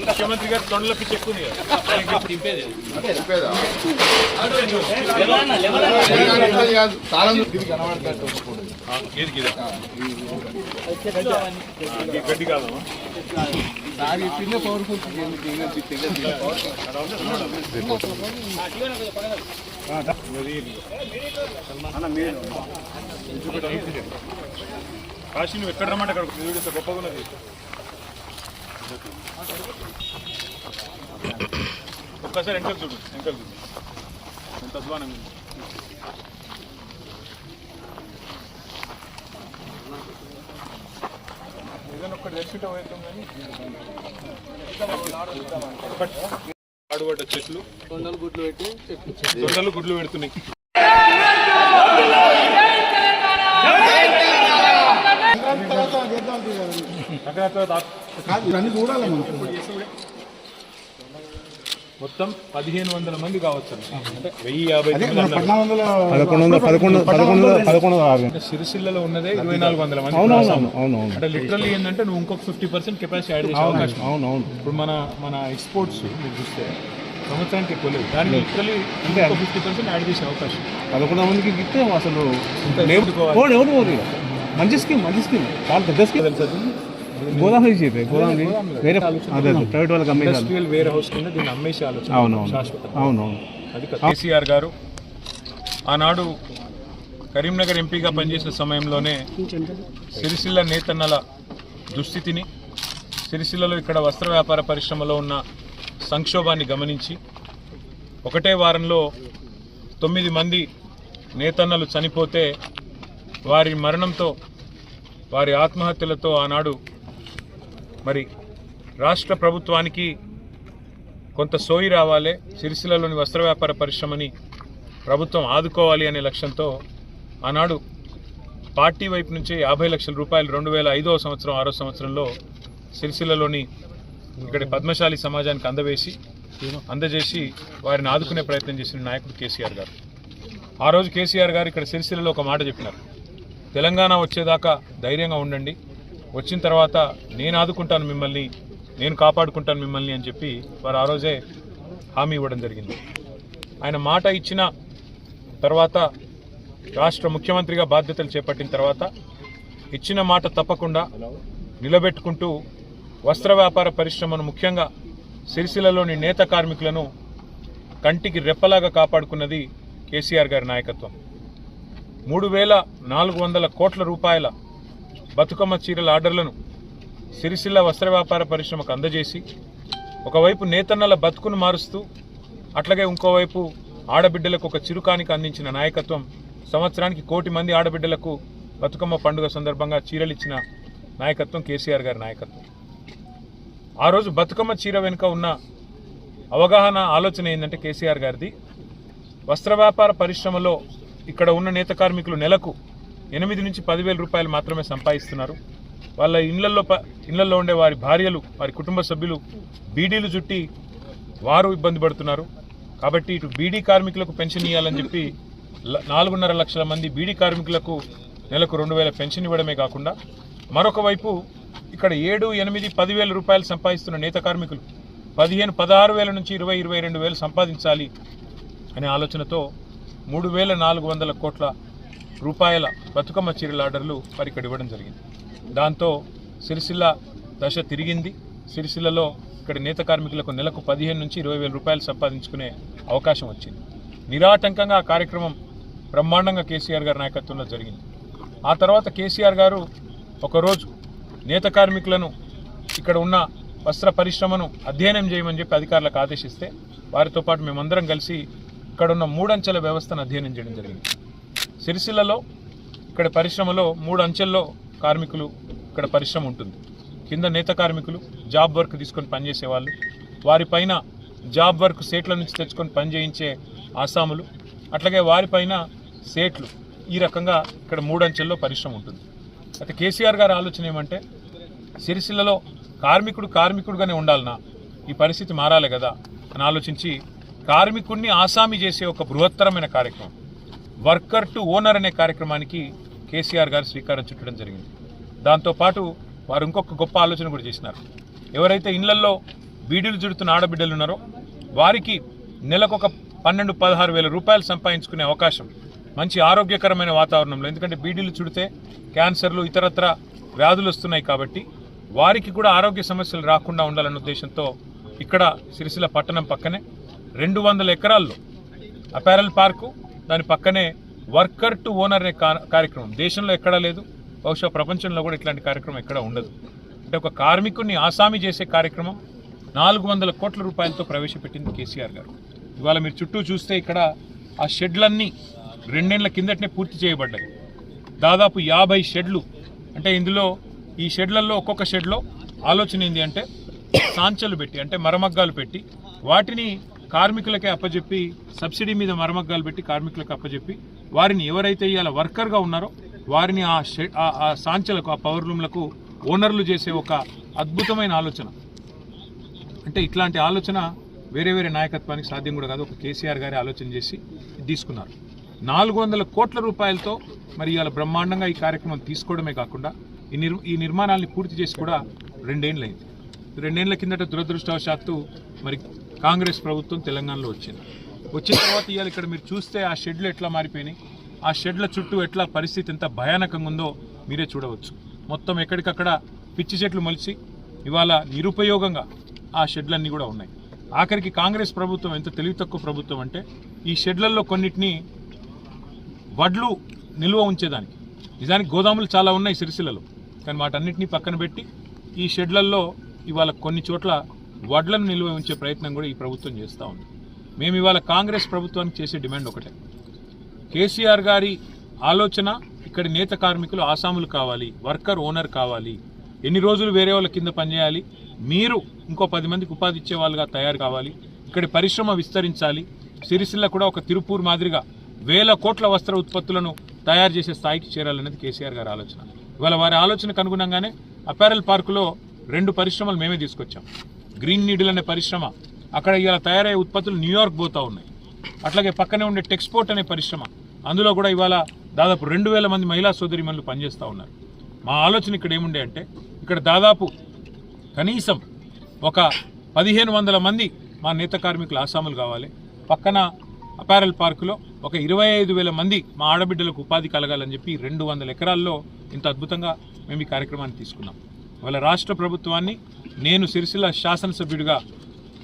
ముఖ్యమంత్రి గారు తొండల పిచ్చి ఎక్కువ కాశీ నువ్వు ఎక్కడ రమ్మంటే అక్కడ వీడియో గొప్పగా ఉన్నది ఒక్కసారి వెంకలు చూడు వెంకలు చూడు ఎంత అధ్వానం ఏదైనా ఒక్కటి తెచ్చుంటే పోయేద్దాం కానీ ఆడుబడ్డ చెట్లు. కొండలు గుడ్లు పెట్టి చెట్లు. దొండలు గుడ్లు పెడుతున్నాయి. తర్వాత మొత్తం పదిహేను వందల మంది కావచ్చు అంటే వెయ్యి యాభై సిరిసిల్లలో ఉన్నదే ఇరవై నాలుగు వందల మంది అంటే లిటరల్లీ ఏంటంటే నువ్వు ఇంకొక ఫిఫ్టీ పర్సెంట్ కెపాసిటీ యాడ్ చేసే అవకాశం. అవునవును ఇప్పుడు మన మన ఎక్స్పోర్ట్స్ మీరు చూస్తే సంవత్సరానికి ఎక్కువ లేదు. దాన్ని లిటరల్లీ ఇంకొక ఫిఫ్టీ పర్సెంట్ యాడ్ చేసే అవకాశం. పదకొండు మందికి ఇస్తే అసలు. మంచి స్కీమ్ మంచి స్కీమ్ చాలా పెద్ద స్కీమ్ గోదావరి చేతే గోదావరి వేరే అదే ప్రైవేట్ వాళ్ళకి ఇండస్ట్రియల్ వేర్ హౌస్ కింద దీన్ని అమ్మేసే ఆలోచన అవునవును అవునవును అది. కేసీఆర్ గారు ఆనాడు కరీంనగర్ ఎంపీగా పనిచేసిన సమయంలోనే సిరిసిల్ల నేతన్నల దుస్థితిని సిరిసిల్లలో ఇక్కడ వస్త్ర వ్యాపార పరిశ్రమలో ఉన్న సంక్షోభాన్ని గమనించి ఒకటే వారంలో తొమ్మిది మంది నేతన్నలు చనిపోతే వారి మరణంతో వారి ఆత్మహత్యలతో ఆనాడు మరి రాష్ట్ర ప్రభుత్వానికి కొంత సోయి రావాలి సిరిసిల్లలోని వస్త్ర వ్యాపార పరిశ్రమని ప్రభుత్వం ఆదుకోవాలి అనే లక్ష్యంతో ఆనాడు పార్టీ వైపు నుంచి యాభై లక్షల రూపాయలు రెండు వేల ఐదవ సంవత్సరం ఆరో సంవత్సరంలో సిరిసిల్లలోని ఇక్కడి పద్మశాలి సమాజానికి అందవేసి అందజేసి వారిని ఆదుకునే ప్రయత్నం చేసిన నాయకుడు కేసీఆర్ గారు. ఆ రోజు కేసీఆర్ గారు ఇక్కడ సిరిసిల్లలో ఒక మాట చెప్పినారు. తెలంగాణ వచ్చేదాకా ధైర్యంగా ఉండండి. వచ్చిన తర్వాత నేను ఆదుకుంటాను మిమ్మల్ని నేను కాపాడుకుంటాను మిమ్మల్ని అని చెప్పి వారు ఆ రోజే హామీ ఇవ్వడం జరిగింది. ఆయన మాట ఇచ్చిన తర్వాత రాష్ట్ర ముఖ్యమంత్రిగా బాధ్యతలు చేపట్టిన తర్వాత ఇచ్చిన మాట తప్పకుండా నిలబెట్టుకుంటూ వస్త్ర వ్యాపార పరిశ్రమను ముఖ్యంగా సిరిసిల్లలోని నేత కార్మికులను కంటికి రెప్పలాగా కాపాడుకున్నది కేసీఆర్ గారి నాయకత్వం. మూడు వేల నాలుగు వందల కోట్ల రూపాయల బతుకమ్మ చీరల ఆర్డర్లను సిరిసిల్ల వస్త్ర వ్యాపార పరిశ్రమకు అందజేసి ఒకవైపు నేతన్నల బతుకును మారుస్తూ అట్లాగే ఇంకోవైపు ఆడబిడ్డలకు ఒక చిరుకానికి అందించిన నాయకత్వం సంవత్సరానికి కోటి మంది ఆడబిడ్డలకు బతుకమ్మ పండుగ సందర్భంగా చీరలిచ్చిన నాయకత్వం కేసీఆర్ గారి నాయకత్వం. ఆ రోజు బతుకమ్మ చీర వెనుక ఉన్న అవగాహన ఆలోచన ఏంటంటే కేసీఆర్ గారిది. వస్త్ర వ్యాపార పరిశ్రమలో ఇక్కడ ఉన్న నేత కార్మికులు నెలకు ఎనిమిది నుంచి పదివేల రూపాయలు మాత్రమే సంపాదిస్తున్నారు. వాళ్ళ ఇళ్ళలో ప ఇళ్ళలో ఉండే వారి భార్యలు వారి కుటుంబ సభ్యులు బీడీలు చుట్టి వారు ఇబ్బంది పడుతున్నారు. కాబట్టి ఇటు బీడీ కార్మికులకు పెన్షన్ ఇవ్వాలని చెప్పి నాలుగున్నర లక్షల మంది బీడీ కార్మికులకు నెలకు రెండు వేల పెన్షన్ ఇవ్వడమే కాకుండా మరొక వైపు ఇక్కడ ఏడు ఎనిమిది పదివేల రూపాయలు సంపాదిస్తున్న నేత కార్మికులు పదిహేను పదహారు వేల నుంచి ఇరవై ఇరవై రెండు వేలు సంపాదించాలి అనే ఆలోచనతో మూడు వేల నాలుగు వందల కోట్ల రూపాయల బతుకమ్మ చీరల ఆర్డర్లు వారికి ఇక్కడ ఇవ్వడం జరిగింది. దాంతో సిరిసిల్ల దశ తిరిగింది. సిరిసిల్లలో ఇక్కడ నేత కార్మికులకు నెలకు పదిహేను నుంచి ఇరవై వేల రూపాయలు సంపాదించుకునే అవకాశం వచ్చింది. నిరాటంకంగా ఆ కార్యక్రమం బ్రహ్మాండంగా కేసీఆర్ గారి నాయకత్వంలో జరిగింది. ఆ తర్వాత కేసీఆర్ గారు ఒకరోజు నేత కార్మికులను ఇక్కడ ఉన్న వస్త్ర పరిశ్రమను అధ్యయనం చేయమని చెప్పి అధికారులకు ఆదేశిస్తే వారితో పాటు మేమందరం కలిసి ఇక్కడ ఉన్న మూడంచెల వ్యవస్థను అధ్యయనం చేయడం జరిగింది. సిరిసిల్లలో ఇక్కడ పరిశ్రమలో మూడు అంచెల్లో కార్మికులు ఇక్కడ పరిశ్రమ ఉంటుంది. కింద నేత కార్మికులు జాబ్ వర్క్ తీసుకొని పనిచేసే వాళ్ళు వారిపైన జాబ్ వర్క్ సేట్ల నుంచి తెచ్చుకొని పనిచేయించే ఆసాములు. అట్లాగే వారిపైన సేట్లు. ఈ రకంగా ఇక్కడ మూడంచెల్లో పరిశ్రమ ఉంటుంది. అయితే కేసీఆర్ గారి ఆలోచన ఏమంటే సిరిసిల్లలో కార్మికుడు కార్మికుడుగానే ఉండాలనా ఈ పరిస్థితి మారాలి కదా అని ఆలోచించి కార్మికుడిని ఆసామి చేసే ఒక బృహత్తరమైన కార్యక్రమం. వర్కర్ టు ఓనర్ అనే కార్యక్రమానికి కేసీఆర్ గారు శ్రీకారం చుట్టడం జరిగింది. దాంతోపాటు వారు ఇంకొక గొప్ప ఆలోచన కూడా చేసినారు. ఎవరైతే ఇళ్ళల్లో బీడీలు చుడుతున్న ఆడబిడ్డలు ఉన్నారో వారికి నెలకొక పన్నెండు పదహారు వేల రూపాయలు సంపాదించుకునే అవకాశం మంచి ఆరోగ్యకరమైన వాతావరణంలో ఎందుకంటే బీడీలు చుడితే క్యాన్సర్లు ఇతరత్ర వ్యాధులు వస్తున్నాయి కాబట్టి వారికి కూడా ఆరోగ్య సమస్యలు రాకుండా ఉండాలన్న ఉద్దేశంతో ఇక్కడ సిరిసిల పట్టణం పక్కనే రెండు వందల ఎకరాల్లో అపారల్ పార్కు దాని పక్కనే వర్కర్ టు ఓనర్ అనే కా- కార్యక్రమం. దేశంలో ఎక్కడా లేదు. బహుశా ప్రపంచంలో కూడా ఇట్లాంటి కార్యక్రమం ఎక్కడా ఉండదు. అంటే ఒక కార్మికుడిని ఆసామి చేసే కార్యక్రమం నాలుగు వందల కోట్ల రూపాయలతో ప్రవేశపెట్టింది కేసీఆర్ గారు. ఇవాళ మీరు చుట్టూ చూస్తే ఇక్కడ ఆ షెడ్లన్నీ రెండేళ్ళ కిందటనే పూర్తి చేయబడ్డాయి. దాదాపు యాభై షెడ్లు. అంటే ఇందులో ఈ షెడ్లలో ఒక్కొక్క షెడ్లో ఆలోచన ఏంటి అంటే సాంచలు పెట్టి అంటే మరమగ్గాలు పెట్టి వాటిని కార్మికులకే అప్పజెప్పి సబ్సిడీ మీద మరమగ్గాలు పెట్టి కార్మికులకు అప్పజెప్పి వారిని ఎవరైతే ఇవాళ వర్కర్గా ఉన్నారో వారిని ఆ షెడ్ ఆ- ఆ సాంచలకు ఆ పవర్ రూమ్లకు ఓనర్లు చేసే ఒక అద్భుతమైన ఆలోచన. అంటే ఇట్లాంటి ఆలోచన వేరే వేరే నాయకత్వానికి సాధ్యం కూడా కాదు. ఒక కేసీఆర్ గారి ఆలోచన చేసి తీసుకున్నారు. నాలుగు వందల కోట్ల రూపాయలతో మరి ఇవాళ బ్రహ్మాండంగా ఈ కార్యక్రమం తీసుకోవడమే కాకుండా ఈ నిర్ ఈ నిర్మాణాన్ని పూర్తి చేసి కూడా రెండేళ్ళు అయింది రెండేళ్ళ కిందట దురదృష్టవశాత్తు మరి కాంగ్రెస్ ప్రభుత్వం తెలంగాణలో వచ్చింది. వచ్చిన తర్వాత ఇవాళ ఇక్కడ మీరు చూస్తే ఆ షెడ్లు ఎట్లా మారిపోయినాయి? ఆ షెడ్ల చుట్టూ ఎట్లా పరిస్థితి ఎంత భయానకంగా ఉందో మీరే చూడవచ్చు. మొత్తం ఎక్కడికక్కడ పిచ్చి చెట్లు మొలిచి ఇవాళ నిరుపయోగంగా ఆ షెడ్లన్నీ కూడా ఉన్నాయి. ఆఖరికి కాంగ్రెస్ ప్రభుత్వం ఎంత తెలివి తక్కువ ప్రభుత్వం అంటే ఈ షెడ్లలో కొన్నిటిని వడ్లు నిల్వ ఉంచేదానికి. నిజానికి గోదాములు చాలా ఉన్నాయి సిరిసిల్లలో కానీ వాటన్నిటినీ పక్కన పెట్టి ఈ షెడ్లలో ఇవాళ కొన్ని చోట్ల వడ్లను నిల్వ ఉంచే ప్రయత్నం కూడా ఈ ప్రభుత్వం చేస్తూ ఉంది. మేము ఇవాళ కాంగ్రెస్ ప్రభుత్వానికి చేసే డిమాండ్ ఒకటే. కేసీఆర్ గారి ఆలోచన ఇక్కడ నేత కార్మికులు ఆసాములు కావాలి వర్కర్ ఓనర్ కావాలి ఎన్ని రోజులు వేరే వాళ్ళ కింద పనిచేయాలి మీరు ఇంకో పది మందికి ఉపాధి ఇచ్చే వాళ్ళుగా తయారు కావాలి ఇక్కడి పరిశ్రమ విస్తరించాలి సిరిసిల్ల కూడా ఒక తిరుపూర్ మాదిరిగా వేల కోట్ల వస్త్ర ఉత్పత్తులను తయారు చేసే స్థాయికి చేరాలనేది కేసీఆర్ గారి ఆలోచన. ఇవాళ వారి ఆలోచనకు అనుగుణంగానే అపారల్ పార్కులో రెండు పరిశ్రమలు మేమే తీసుకొచ్చాం. గ్రీన్ నీడిల్ అనే పరిశ్రమ. అక్కడ ఇవాళ తయారయ్యే ఉత్పత్తులు న్యూయార్క్ పోతూ ఉన్నాయి. అట్లాగే పక్కనే ఉండే టెక్స్పోర్ట్ అనే పరిశ్రమ. అందులో కూడా ఇవాళ దాదాపు రెండు వేల మంది మహిళా సోదరిమణులు పనిచేస్తూ ఉన్నారు. మా ఆలోచన ఇక్కడ ఏముండే అంటే ఇక్కడ దాదాపు కనీసం ఒక పదిహేను వందల మంది మా నేత కార్మికులు ఆసాములు కావాలి. పక్కన అపారల్ పార్కులో ఒక ఇరవై ఐదు వేల మంది మా ఆడబిడ్డలకు ఉపాధి కలగాలని చెప్పి రెండు వందల ఎకరాల్లో ఇంత అద్భుతంగా మేము ఈ కార్యక్రమాన్ని తీసుకున్నాం. వాళ్ళ రాష్ట్ర ప్రభుత్వాన్ని నేను సిరిసిల్ల శాసనసభ్యుడిగా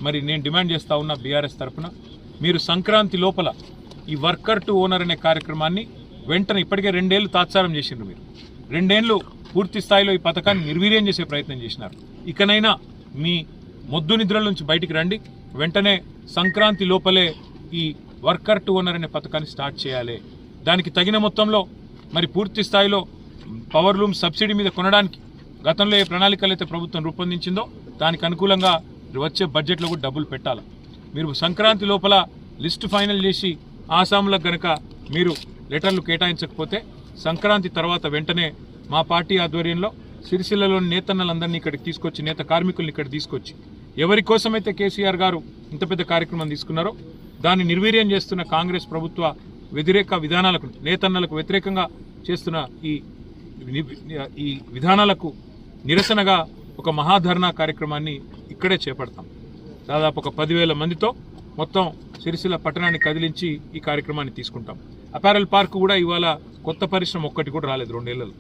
మరి నేను డిమాండ్ చేస్తా ఉన్న బీఆర్ఎస్ తరఫున మీరు సంక్రాంతి లోపల ఈ వర్కర్ టు ఓనర్ అనే కార్యక్రమాన్ని వెంటనే ఇప్పటికే రెండేళ్ళు తాత్సారం చేసిండ్రు మీరు. రెండేళ్ళు పూర్తి స్థాయిలో ఈ పథకాన్ని నిర్వీర్యం చేసే ప్రయత్నం చేసినారు. ఇకనైనా మీ మొద్దు నిద్రల నుంచి బయటికి రండి. వెంటనే సంక్రాంతి లోపలే ఈ వర్కర్ టు ఓనర్ అనే పథకాన్ని స్టార్ట్ చేయాలి. దానికి తగిన మొత్తంలో మరి పూర్తి స్థాయిలో పవర్ లూమ్ సబ్సిడీ మీద కొనడానికి గతంలో ఏ ప్రణాళికలు అయితే ప్రభుత్వం రూపొందించిందో దానికి అనుకూలంగా వచ్చే బడ్జెట్లో కూడా డబ్బులు పెట్టాలి. మీరు సంక్రాంతి లోపల లిస్టు ఫైనల్ చేసి ఆసాములకు గనక మీరు లెటర్లు కేటాయించకపోతే సంక్రాంతి తర్వాత వెంటనే మా పార్టీ ఆధ్వర్యంలో సిరిసిల్లలోని నేతన్నలందరినీ ఇక్కడికి తీసుకొచ్చి నేత కార్మికుల్ని ఇక్కడ తీసుకొచ్చి ఎవరి కోసమైతే కేసీఆర్ గారు ఇంత పెద్ద కార్యక్రమం తీసుకున్నారో దాన్ని నిర్వీర్యం చేస్తున్న కాంగ్రెస్ ప్రభుత్వ వ్యతిరేక విధానాలకు నేతన్నలకు వ్యతిరేకంగా చేస్తున్న ఈ ఈ విధానాలకు నిరసనగా ఒక మహాధర్నా కార్యక్రమాన్ని ఇక్కడే చేపడతాం. దాదాపు ఒక పదివేల మందితో మొత్తం సిరిసిల్ల పట్టణాన్ని కదిలించి ఈ కార్యక్రమాన్ని తీసుకుంటాం. అపారల్ పార్క్ కూడా ఇవాళ కొత్త పరిశ్రమ ఒక్కటి కూడా రాలేదు రెండేళ్ళలో.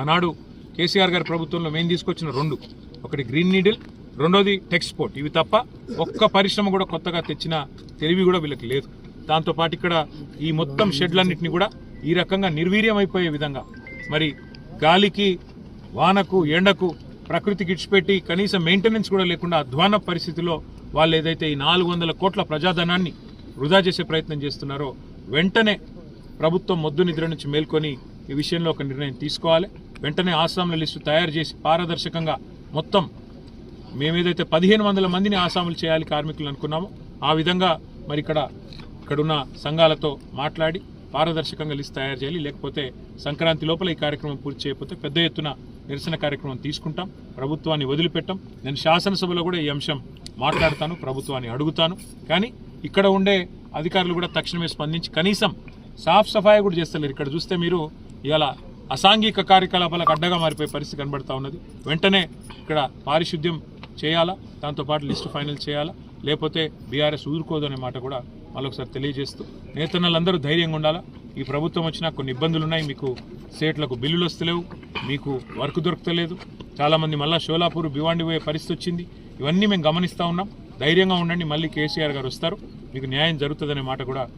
ఆనాడు కేసీఆర్ గారి ప్రభుత్వంలో మేము తీసుకొచ్చిన రెండు. ఒకటి గ్రీన్ నీడిల్ రెండోది టెక్స్పోర్ట్ ఇవి తప్ప ఒక్క పరిశ్రమ కూడా కొత్తగా తెచ్చిన తెలివి కూడా వీళ్ళకి లేదు. దాంతోపాటు ఇక్కడ ఈ మొత్తం షెడ్లన్నింటినీ కూడా ఈ రకంగా నిర్వీర్యం అయిపోయే విధంగా మరి గాలికి వానకు ఎండకు ప్రకృతికి ఇడిచిపెట్టి కనీసం మెయింటెనెన్స్ కూడా లేకుండా అధ్వాన పరిస్థితిలో వాళ్ళు ఏదైతే ఈ నాలుగు వందల కోట్ల ప్రజాధనాన్ని వృధా చేసే ప్రయత్నం చేస్తున్నారో వెంటనే ప్రభుత్వం మొద్దు నిద్ర నుంచి మేల్కొని ఈ విషయంలో ఒక నిర్ణయం తీసుకోవాలి. వెంటనే ఆసాముల లిస్టు తయారు చేసి పారదర్శకంగా మొత్తం మేమేదైతే పదిహేను వందల మందిని ఆసాములు చేయాలి కార్మికులు అనుకున్నామో ఆ విధంగా మరి ఇక్కడ ఇక్కడున్న సంఘాలతో మాట్లాడి పారదర్శకంగా లిస్ట్ తయారు చేయాలి. లేకపోతే సంక్రాంతి లోపల ఈ కార్యక్రమం పూర్తి చేయకపోతే పెద్ద ఎత్తున నిరసన కార్యక్రమం తీసుకుంటాం. ప్రభుత్వాన్ని వదిలిపెట్టాం. నేను శాసనసభలో కూడా ఈ అంశం మాట్లాడతాను ప్రభుత్వాన్ని అడుగుతాను. కానీ ఇక్కడ ఉండే అధికారులు కూడా తక్షణమే స్పందించి కనీసం సాఫ్ సఫాయి కూడా చేస్తలేరు. ఇక్కడ చూస్తే మీరు ఇవాళ అసాంఘిక కార్యకలాపాలకు అడ్డగా మారిపోయే పరిస్థితి కనబడతా ఉన్నది. వెంటనే ఇక్కడ పారిశుద్ధ్యం చేయాలా? దాంతోపాటు లిస్టు ఫైనల్ చేయాలా? లేకపోతే బీఆర్ఎస్ ఊరుకోదు అనే మాట కూడా మళ్ళొకసారి తెలియజేస్తూ నేతన్నలందరూ ధైర్యంగా ఉండాలా? ఈ ప్రభుత్వం వచ్చినా కొన్ని ఇబ్బందులు ఉన్నాయి. మీకు సేట్లకు బిల్లులు వస్తలేవు. మీకు వర్క్ దొరకలేదు చాలామంది మళ్ళీ షోలాపూర్ భివాండి పోయే పరిస్థితి వచ్చింది. ఇవన్నీ మేము గమనిస్తూ ఉన్నాం. ధైర్యంగా ఉండండి. మళ్ళీ కేసీఆర్ గారు వస్తారు. మీకు న్యాయం జరుగుతుందనే మాట కూడా